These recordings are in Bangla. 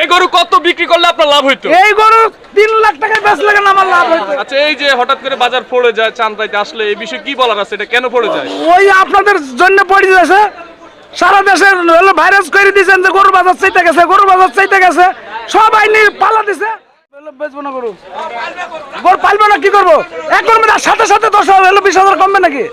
এই গরু কত বিক্রি করলে আপনার লাভ হইতো? এই গরু তিন লাখ টাকায় বেচলে কেন আমার লাভ হইতো? আচ্ছা এই যে হঠাৎ করে বাজার পড়ে যায় চান্দাইতে আসলে এই বিষয়ে কি বলার আছে? এটা কেন পড়ে যায়? ওই আপনাদের জন্য পড়ে গেছে। সারা দেশে হলো ভাইরাস করে দিয়েছেন যে গরু বাজার চাইতে গেছে গরু বাজার চাইতে গেছে। সব আইনি পালা দিছে। বেচবো না গরু? গরু পালবো না কি করব? এক গরুর সাথে সাথে দশ হাজার হলো বিশ হাজার কমবে নাকি?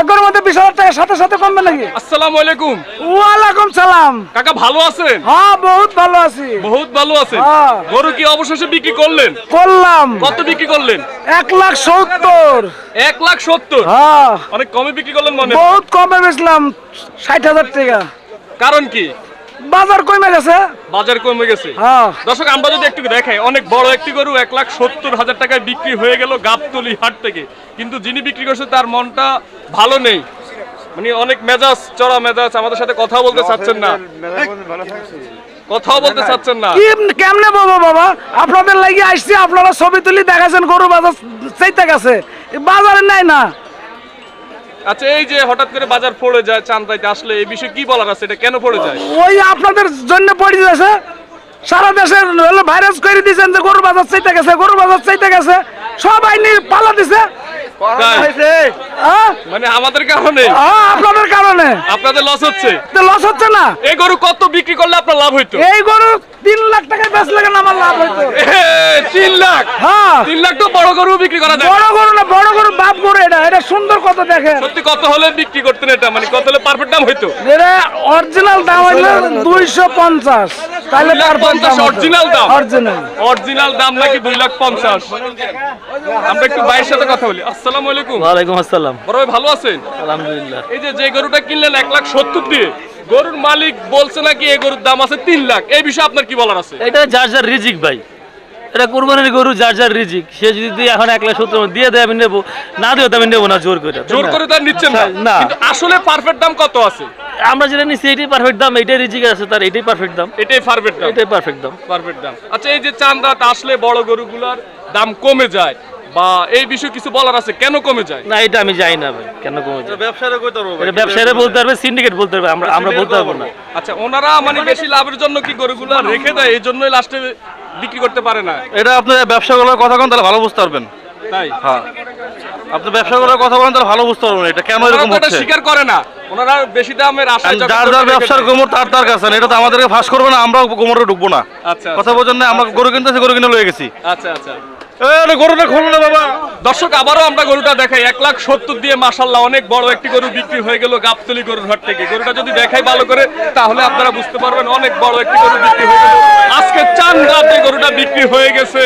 এক মধ্যে বিশ হাজার টাকা সাথে সাথে কমবে নাকি? আসসালামু আলাইকুম। ওয়ালাইকুম সালাম। কাকা ভালো আছেন? হ্যাঁ বহুত ভালো আছি। বহুত ভালো আছেন। হ্যাঁ। গরু কি অবশেষে বিক্রি করলেন? করলাম। কত বিক্রি করলেন? এক লাখ সত্তর। এক লাখ সত্তর? হ্যাঁ। অনেক কমে বিক্রি করলেন মনে। বহুত কমে বেচলাম ষাট হাজার টাকা। কারণ কি? বাজার কমে গেছে। বাজার কমে গেছে। হ্যাঁ। দর্শক আমরা যদি একটু দেখাই অনেক বড় একটি গরু এক লাখ সত্তর হাজার টাকায় বিক্রি হয়ে গেল গাবতলি হাট থেকে। কিন্তু যিনি বিক্রি করছে তার মনটা ভালো নেই। মানে অনেক মেজাজ চড়া মেজাজ আমাদের সাথে কথা বলতে চাচ্ছেন না। কথাও বলতে চাচ্ছেন না। কি কেমনে বাবা বাবা? আপনাদের লাগি আসছি আপনারা ছবি তুলি দেখাছেন গরু বাজার চাইতে গেছে। বাজারে নাই না। আচ্ছা এই যে হঠাৎ করে বাজার পড়ে যায় চান্দাইতে আসলে এই বিষয়ে কি বলার আছে? এটা কেন পড়ে যায়? ওই আপনাদের জন্য পড়ে গেছে। সারা দেশে হলো ভাইরাস করে দিয়েছেন যে গরু বাজার চাইতে গেছে গরু বাজার চাইতে গেছে। সব আইনি পালা দিছে। হ্যাঁ? মানে আমাদের কারণে? হ্যাঁ, আপনাদের কারণে। আপনাদের লস হচ্ছে? লস হচ্ছে না। এই গরু কত বিক্রি করলে আপনার লাভ হইতো? এই গরু তিন লাখ টাকায় বেচলে কেন আমার লাভ হইতো? তিন লাখ? হ্যাঁ। তিন লাখ তো বড় গরু বিক্রি করা যায় বড় গরু না বড় গরু বাপ গরু এটা এটা সুন্দর কত দেখেন। সত্যি কত হলে বিক্রি করতেন এটা? মানে কত হলে পারফেক্ট দাম হইতো? এটা অরিজিনাল দাম হইল দুইশো পঞ্চাশ। তাহলে লাখ পঞ্চাশ original দাম? অরিজিনাল অরিজিনাল দাম নাকি দুই লাখ পঞ্চাশ। আমরা একটু ভাইয়ের সাথে কথা বলি। আসসালামু আলাইকুম। ওয়ালাইকুম আসসালাম। বড় ভাই ভালো আছেন? আলহামদুলিল্লাহ। এই যে যে গরুটা কিনলেন এক লাখ সত্তর দিয়ে গরুর মালিক বলছে নাকি এই গরুর দাম আছে তিন লাখ? এই বিষয়ে আপনার কি বলার আছে? এটা যার যার রিজিক ভাই। এটা কোরবানির গরু যার যার রিজিক। সে যদি দিয়ে এখন এক লাখ সত্তর দিয়ে দেয় আমি নেব। না দিও আমি নেব না জোর করে। জোর করে তার নিচ্ছেন না? না। আসলে পারফেক্ট দাম কত আছে? আমরা যেটা নিচ্ছি এটাই পারফেক্ট দাম এটাই রিজিক আছে তার এটাই পারফেক্ট দাম। এটাই পারফেক্ট দাম? এটাই পারফেক্ট দাম। পারফেক্ট দাম। আচ্ছা এই যে চান্দাত আসলে বড় গরুগুলার দাম কমে যায়। বা এই বিষয়ে কিছু বলার আছে? কেন কমে যায়? না এটা আমি জানি না ভাই কেন কমে যায়? ব্যবসাটা কইতে পারব এটা ব্যবসায়ীরা বলতে পারবে সিন্ডিকেট বলতে পারবে আমরা আমরা বলতে পারব না। আচ্ছা ওনারা মানে বেশি লাভের জন্য কি গরুগুলো রেখে দেয়? এই জন্যই লাস্টে বিক্রি করতে পারে না। এটা আপনি ব্যবসা করার কথা কোন তাহলে ভালো বুঝতে পারবেন। তাই? হ্যাঁ। আপনি ব্যবসা করার কথা বলেন তাহলে ভালো বুঝতে পারবেন এটা। কেন এরকম হচ্ছে? স্বীকার করে না। ওনারা বেশি দামের আশায় যার যার ব্যবসার গোমর তার তার কাছে এটা তো আমাদেরকে ফাঁস করবে না আমরাও গোমরে ঢুকবো না। আচ্ছা কথা বোঝেন না আমরা গরু কিনতেছি গরু কিনে লয়ে গেছি। আচ্ছা আচ্ছা। গরুটা খোলো না বাবা। দর্শক, আবারও আমরা গরুটা দেখাই। এক লাখ সত্তর দিয়ে মাসাল্লাহ অনেক বড় একটি গরু বিক্রি হয়ে গেল গাবতলি গরুর ঘর থেকে। গরুটা যদি দেখাই ভালো করে, তাহলে আপনারা বুঝতে পারবেন অনেক বড় একটি গরু বিক্রি হয়ে গেল। আজকে চান রাতে গরুটা বিক্রি হয়ে গেছে।